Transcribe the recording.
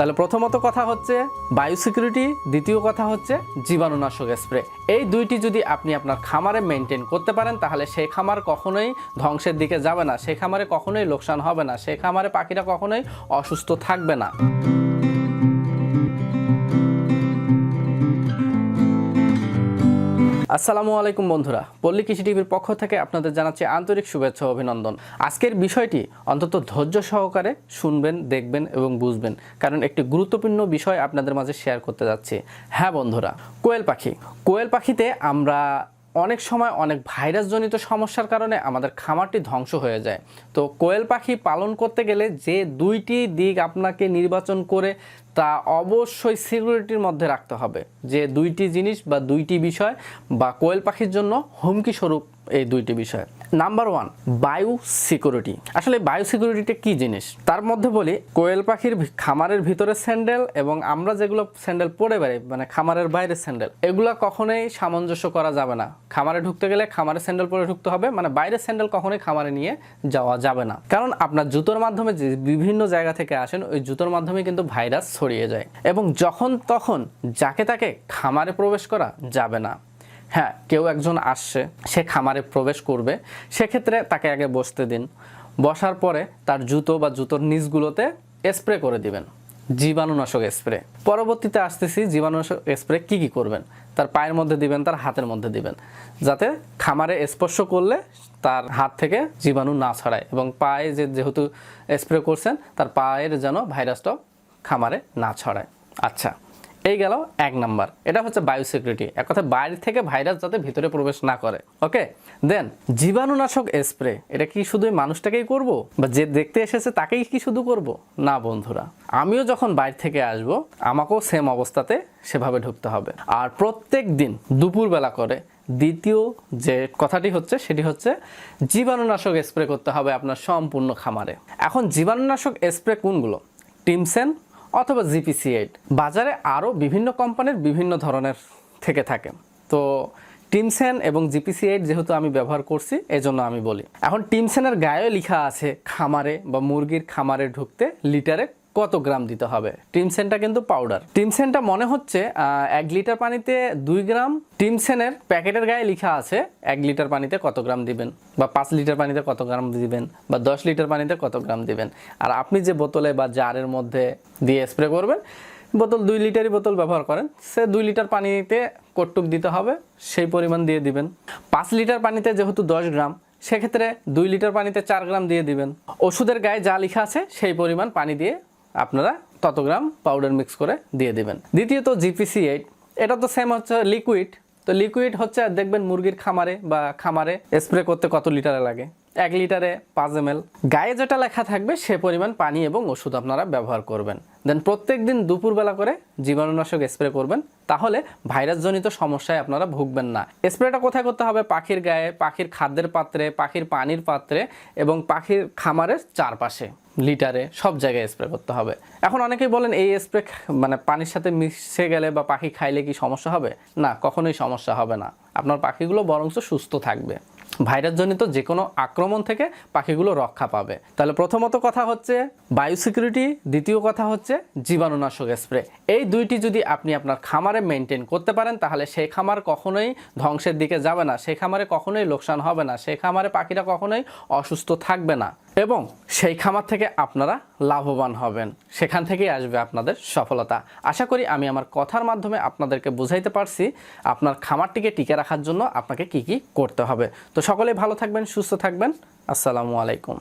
তাহলে প্রথমত কথা হচ্ছে বায়ু সিকিউরিটি দ্বিতীয় কথা হচ্ছে জীবাণুনাশক স্প্রে। এই দুইটি যদি আপনি আপনার খামারে মেনটেন করতে পারেন, তাহলে সেই খামার কখনোই ধ্বংসের দিকে যাবে না। সেই খামারে কখনোই লোকসান হবে না। সেই খামারে পাখিরা কখনোই অসুস্থ থাকবে না। আসসালামু আলাইকুম বন্ধুরা, পল্লী কৃষি টিভির পক্ষ থেকে আপনাদের জানাচ্ছি আন্তরিক শুভেচ্ছা অভিনন্দন। আজকের বিষয়টি অন্তত ধৈর্য সহকারে শুনবেন, দেখবেন এবং বুঝবেন, কারণ একটি গুরুত্বপূর্ণ বিষয় আপনাদের মাঝে শেয়ার করতে যাচ্ছি। হ্যাঁ বন্ধুরা, কোয়েল পাখি। কোয়েল পাখিতে আমরা অনেক সময় অনেক ভাইরাসজনিত সমস্যার কারণে আমাদের খামারটি ধ্বংস হয়ে যায়। তো কোয়েল পাখি পালন করতে গেলে যে দুইটি দিক আপনাকে নির্বাচন করে তা অবশ্যই সিকিউরিটির মধ্যে রাখতে হবে যে দুইটি জিনিস বা দুইটি বিষয় বা কোয়েল পাখির জন্য হুমকি স্বরূপ এই দুইটি বিষয়। নাম্বার ওয়ান বায়ু সিকিউরিটি। আসলে বায়ু সিকিউরিটিটা কি জিনিস? তার মধ্যে বলি, কোয়েল পাখির খামারের ভিতরে স্যান্ডেল এবং আমরা যেগুলো স্যান্ডেল পরে বেড়াই মানে খামারের বাইরে স্যান্ডেল, এগুলো কখনোই সামঞ্জস্য করা যাবে না। খামারে ঢুকতে গেলে খামারে স্যান্ডেল পরে ঢুকতে হবে মানে বাইরের স্যান্ডেল কখনোই খামারে নিয়ে যাওয়া যাবে না। কারণ আপনার জুতোর মাধ্যমে যে বিভিন্ন জায়গা থেকে আসেন, ওই জুতোর মাধ্যমে কিন্তু ভাইরাস ছড়িয়ে যায় এবং যখন তখন যাকে তাকে খামারে প্রবেশ করা যাবে না। হ্যাঁ কেউ একজন আসছে, সে খামারে প্রবেশ করবে, সেক্ষেত্রে তাকে আগে বসতে দিন। বসার পরে তার জুতো বা জুতোর নিচগুলোতে স্প্রে করে দিবেন। জীবাণুনাশক স্প্রে। পরবর্তীতে আসতেছি, জীবাণুনাশক স্প্রে কি কি করবেন? তার পায়ের মধ্যে দিবেন, তার হাতের মধ্যে দিবেন। যাতে খামারে স্পর্শ করলে তার হাত থেকে জীবাণু না ছড়ায় এবং পায়ে যে যেহেতু স্প্রে করছেন, তার পায়ের যেন ভাইরাসটা খামারে না ছড়ায়। আচ্ছা এই গেল এক নাম্বার। এটা হচ্ছে বায়ো সিকিউরিটি এক কথা বাইরে থেকে ভাইরাস যাতে ভিতরে প্রবেশ না করে। ওকে দেন জীবাণুনাশক স্প্রে এটা কি শুধু মানুষটাকেই করব? বা যে দেখতে এসেছে তাকেই কি শুধু করব? না, বন্ধুরা। আমিও যখন বাইরে থেকে আসব, আমাকেও সেম অবস্থাতে সেভাবে ঢুকতে হবে। আর প্রত্যেক দিন দুপুরবেলা করে দ্বিতীয় যে কথাটি হচ্ছে, সেটি হচ্ছে জীবাণুনাশক স্প্রে করতে হবে আপনার সম্পূর্ণ খামারে। এখন জীবাণুনাশক স্প্রে কোনগুলো? টিমসেন অথবা জিপিসি এইট। বাজারে আরও বিভিন্ন কোম্পানির বিভিন্ন ধরনের থেকে থাকে। তো টিমসেন এবং জিপিসি এইট যেহেতু আমি ব্যবহার করছি, এজন্য আমি বলি। এখন টিমসেনের গায়েও লেখা আছে, খামারে বা মুরগির খামারে ঢুকতে লিটারে কত গ্রাম দিতে হবে? টিমসেনটা কিন্তু পাউডার টিমসেনটা মনে হচ্ছে এক লিটার পানিতে দুই গ্রাম। টিমসেনের প্যাকেটের গায়ে লেখা আছে, এক লিটার পানিতে কত গ্রাম দিবেন? বা পাঁচ লিটার পানিতে কত গ্রাম দিবেন? বা দশ লিটার পানিতে কত গ্রাম দিবেন? আর আপনি যে বোতলে বা জারের মধ্যে দিয়ে স্প্রে করবেন, বোতল দুই লিটারই বোতল ব্যবহার করেন। সে দুই লিটার পানিতে কটুক দিতে হবে, সেই পরিমাণ দিয়ে দিবেন। পাঁচ লিটার পানিতে যেহেতু দশ গ্রাম, সেক্ষেত্রে দুই লিটার পানিতে চার গ্রাম দিয়ে দিবেন। ওষুধের গায়ে যা লেখা আছে, সেই পরিমাণ পানি দিয়ে আপনারা তত গ্রাম পাউডার মিক্স করে দিয়ে দেবেন। দ্বিতীয়ত জিপিসি এইট এটা তো সেম হচ্ছে লিকুইড তো লিকুইড হচ্ছে, দেখবেন মুরগির খামারে বা খামারে স্প্রে করতে কত লিটারে লাগে? এক লিটারে পাঁচ এম গায়ে যেটা লেখা থাকবে, সে পরিমাণ পানি এবং ওষুধ আপনারা ব্যবহার করবেন। দেন প্রত্যেক দিন দুপুরবেলা করে জীবাণুনাশক স্প্রে করবেন। তাহলে ভাইরাসজনিত সমস্যায় আপনারা ভুগবেন না। স্প্রেটা কোথায় করতে হবে? পাখির গায়ে, পাখির খাদ্যের পাত্রে, পাখির পানির পাত্রে এবং পাখির খামারের চারপাশে লিটারে সব জায়গায় স্প্রে করতে হবে। এখন অনেকেই বলেন, এই স্প্রে মানে পানির সাথে মিশে গেলে বা পাখি খাইলে কি সমস্যা হবে? না, কখনোই সমস্যা হবে না। আপনার পাখিগুলো বরঞ্চ সুস্থ থাকবে। ভাইরাসজনিত যে কোনো আক্রমণ থেকে পাখিগুলো রক্ষা পাবে। তাহলে প্রথমত কথা হচ্ছে বায়ু সিকিউরিটি, দ্বিতীয় কথা হচ্ছে জীবাণুনাশক স্প্রে। এই দুইটি যদি আপনি আপনার খামারে মেনটেন করতে পারেন, তাহলে সেই খামার কখনোই ধ্বংসের দিকে যাবে না, সেই খামারে কখনোই লোকসান হবে না, সেই খামারে পাখিরা কখনোই অসুস্থ থাকবে না। এবং সেই খামার থেকে আপনারা লাভবান হবেন। সেখান থেকেই আসবে আপনাদের সফলতা। আশা করি আমি আমার কথার মাধ্যমে আপনাদেরকে বুঝাইতে পারছি আপনার খামারটিকে টিকে রাখার জন্য আপনাকে কি কি করতে হবে। তো সকলে ভালো থাকবেন, সুস্থ থাকবেন। আসসালামু আলাইকুম।